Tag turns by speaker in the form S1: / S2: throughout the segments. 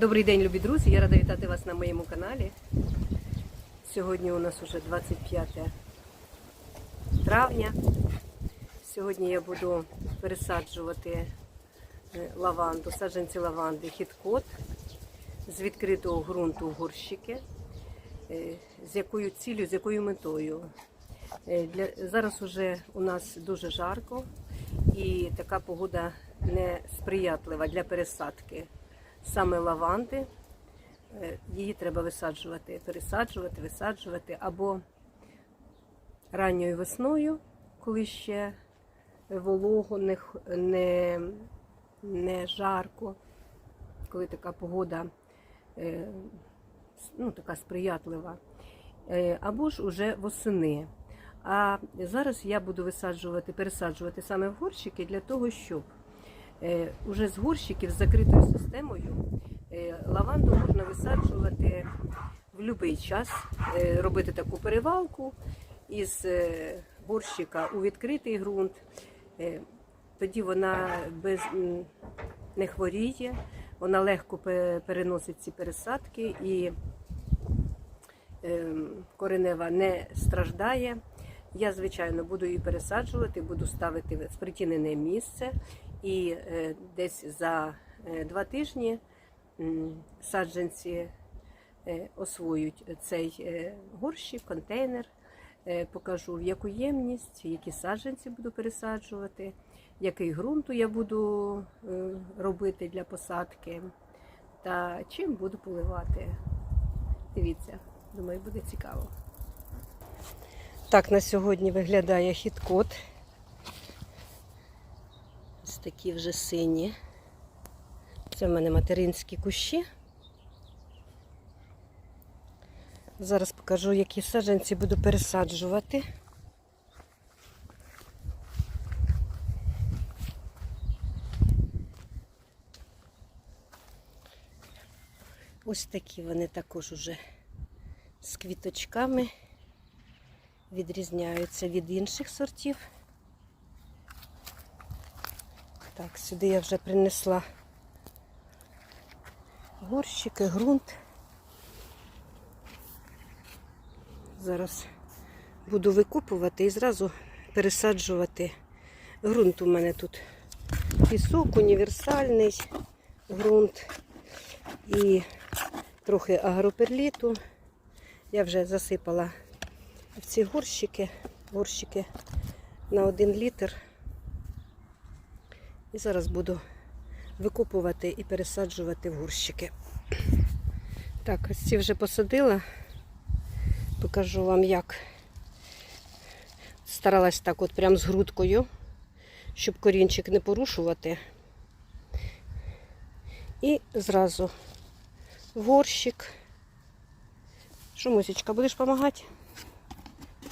S1: Добрий день, любі друзі! Я рада вітати вас на моєму каналі. Сьогодні у нас уже 25 травня. Сьогодні я буду пересаджувати е, лаванду, саджанці лаванди хіткот з відкритого ґрунту в горщики. Е, З якою цілею, з якою метою? Е, Для, зараз уже у нас дуже жарко і така погода не сприятлива для пересадки саме лаванди. Е, Її треба висаджувати, пересаджувати, висаджувати або ранньою весною, коли ще волого, не, не, не жарко, коли така погода е, ну, така сприятлива, Е, або ж уже восени. А зараз я буду висаджувати, пересаджувати саме в горщики для того, щоб уже з горщиків з закритою системою е, лаванду можна висаджувати в будь-який час, е, робити таку перевалку із е, горщика у відкритий ґрунт. Е, Тоді вона без, не хворіє, вона легко переносить ці пересадки і ем, коренева не страждає. Я, звичайно, буду її пересаджувати, буду ставити в спритінене місце. І е, десь за е, два тижні саджанці е, освоють цей горщик, контейнер. Покажу, в яку ємність, які саджанці буду пересаджувати, який ґрунту я буду робити для посадки та чим буду поливати. Дивіться, думаю, буде цікаво. Так на сьогодні виглядає хіткот. Ось такі вже сині. Це в мене материнські кущі. Зараз покажу, які саджанці буду пересаджувати. Ось такі вони також уже з квіточками відрізняються від інших сортів. Так, сюди я вже принесла горщики, ґрунт. Зараз буду викопувати і зразу пересаджувати. Ґрунт у мене тут пісок, універсальний ґрунт і трохи агроперліту. Я вже засипала в ці горщики, горщики на один літр. І зараз буду викопувати і пересаджувати в горщики. Так, ось ці вже посадила. Покажу вам, як старалась так от прям з грудкою, щоб корінчик не порушувати. І зразу в горщик. Що, будеш допомагати?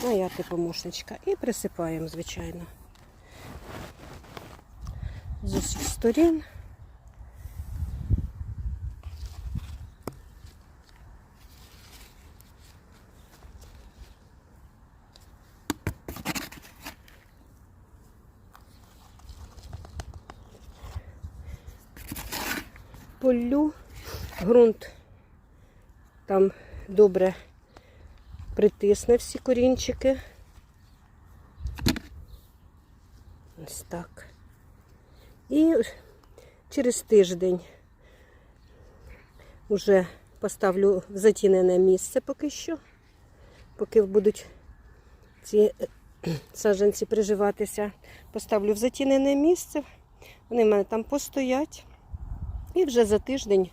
S1: А я ти помощничка. І присипаємо, звичайно. З усіх сторін. Полю, ґрунт там добре притисне всі корінчики. Ось так. І через тиждень вже поставлю в затінене місце поки що, поки будуть ці саджанці приживатися. Поставлю в затінене місце. Вони в мене там постоять. І вже за тиждень,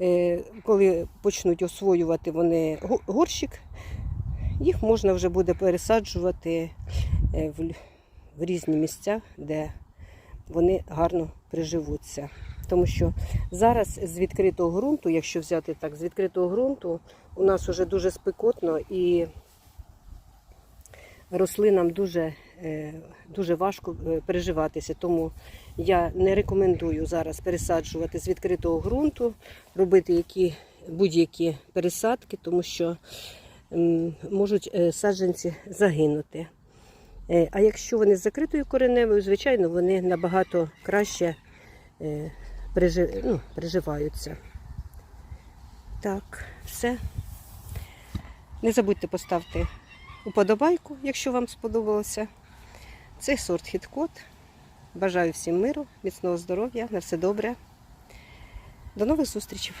S1: е, коли почнуть освоювати вони горщик, їх можна вже буде пересаджувати е, в різні місця, де вони гарно приживуться. Тому що зараз з відкритого ґрунту, якщо взяти так, з відкритого ґрунту, у нас вже дуже спекотно і рослинам дуже, е, дуже важко е, переживатися. Тому я не рекомендую зараз пересаджувати з відкритого ґрунту, робити які, будь-які пересадки, тому що можуть е, саджанці загинути. Е, А якщо вони з закритою кореневою, звичайно, вони набагато краще е, ну, приживаються. Так, все. Не забудьте поставити уподобайку, якщо вам сподобалося. Це сорт хіткот. Бажаю всім миру, міцного здоров'я, на все добре. До нових зустрічей!